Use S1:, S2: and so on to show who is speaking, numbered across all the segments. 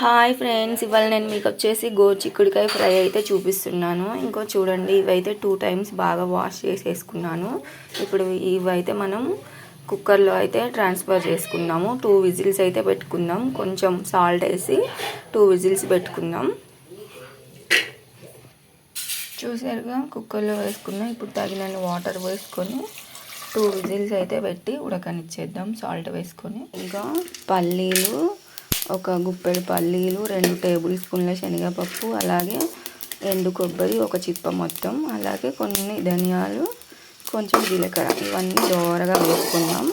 S1: Hi friends ఇవాళ నేను మీకు వచ్చేసి గోచిక్కుడికాయ ఫ్రై అయితే చూపిస్తున్నాను. ఇంకో చూడండి ఇవైతే టూ టైమ్స్ బాగా వాష్ చేసేసుకున్నాను. ఇప్పుడు ఇవైతే మనం కుక్కర్లో అయితే ట్రాన్స్ఫర్ చేసుకున్నాము టూ విజిల్స్ అయితే పెట్టుకుందాం. కొంచెం సాల్ట్ వేసి టూ విజిల్స్ పెట్టుకుందాం. చూసారుగా కుక్కర్లో వేసుకున్నాం ఇప్పుడు తగినన్ని వాటర్ వేసుకొని టూ విజిల్స్ అయితే పెట్టి ఉడకనిచ్చేద్దాం సాల్ట్ వేసుకొని. ఇంకా పల్లీలు ఒక గుప్పెడు పల్లీలు రెండు టేబుల్ స్పూన్ల శనగపప్పు అలాగే ఎండు కొబ్బరి ఒక చిప్ప మొత్తం అలాగే కొన్ని ధనియాలు కొంచెం జీలకర్ర. ఇవన్నీ దోరగా వేసుకుందాం.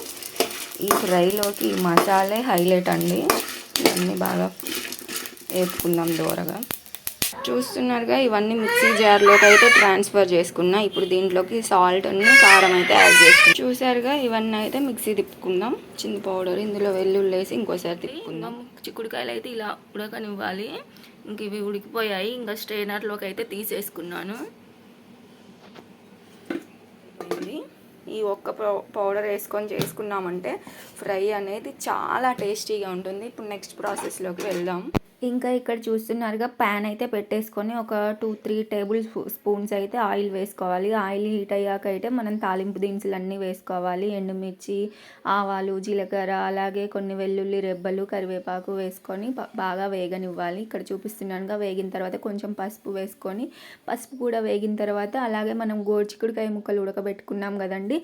S1: ఈ ఫ్రైలోకి మసాలే హైలైట్ అండి. ఇవన్నీ బాగా వేసుకుందాం దోరగా. చూస్తున్నారుగా ఇవన్నీ మిక్సీ జార్లోకి అయితే ట్రాన్స్ఫర్ చేసుకున్నా. ఇప్పుడు దీంట్లోకి సాల్ట్ కారం అయితే యాడ్ చేసుకున్నాం. చూసారుగా ఇవన్నీ అయితే మిక్సీ తిప్పుకుందాం. చింత పౌడర్ ఇందులో వెల్లుల్లి వేసి ఇంకోసారి తిప్పుకుందాం. చిక్కుడుకాయలు అయితే ఇలా ఉడకనివ్వాలి. ఇంక ఇవి ఉడికిపోయాయి. ఇంకా స్ట్రైనర్లోకి అయితే తీసేసుకున్నాను. ఈ ఒక్క పౌడర్ వేసుకొని చేసుకున్నామంటే ఫ్రై అనేది చాలా టేస్టీగా ఉంటుంది. ఇప్పుడు నెక్స్ట్ ప్రాసెస్లోకి వెళ్దాం. ఇంకా ఇక్కడ చూస్తున్నారుగా ప్యాన్ అయితే పెట్టేసుకొని ఒక టూ త్రీ టేబుల్ స్పూన్స్ అయితే ఆయిల్ వేసుకోవాలి. ఆయిల్ హీట్ అయ్యాక అయితే మనం తాలింపు దినుసులు అన్నీ వేసుకోవాలి. ఎండుమిర్చి ఆవాలు జీలకర్ర అలాగే కొన్ని వెల్లుల్లి రెబ్బలు కరివేపాకు వేసుకొని బాగా వేగనివ్వాలి. ఇక్కడ చూపిస్తున్నానుగా వేగిన తర్వాత కొంచెం పసుపు వేసుకొని పసుపు కూడా వేగిన తర్వాత అలాగే మనం గోర్చికుడికాయ ముక్కలు ఉడకబెట్టుకున్నాం కదండి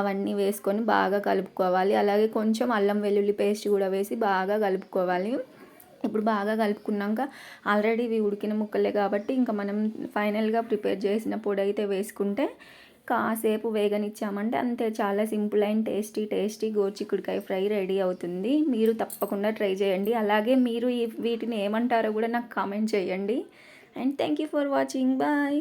S1: అవన్నీ వేసుకొని బాగా కలుపుకోవాలి. అలాగే కొంచెం అల్లం వెల్లుల్లి పేస్ట్ కూడా వేసి బాగా కలుపుకోవాలి. ఇప్పుడు బాగా కలుపుకున్నాక ఆల్రెడీ ఇవి ఉడికిన ముక్కలే కాబట్టి ఇంకా మనం ఫైనల్గా ప్రిపేర్ చేసిన పొడి అయితే వేసుకుంటే కాసేపు వేగనిచ్చామంటే అంతే. చాలా సింపుల్ అండ్ టేస్టీ టేస్టీ గోచిక్కుడికాయ ఫ్రై రెడీ అవుతుంది. మీరు తప్పకుండా ట్రై చేయండి. అలాగే మీరు ఈ వీటిని ఏమంటారో కూడా నాకు కామెంట్ చేయండి. And thank you for watching. Bye.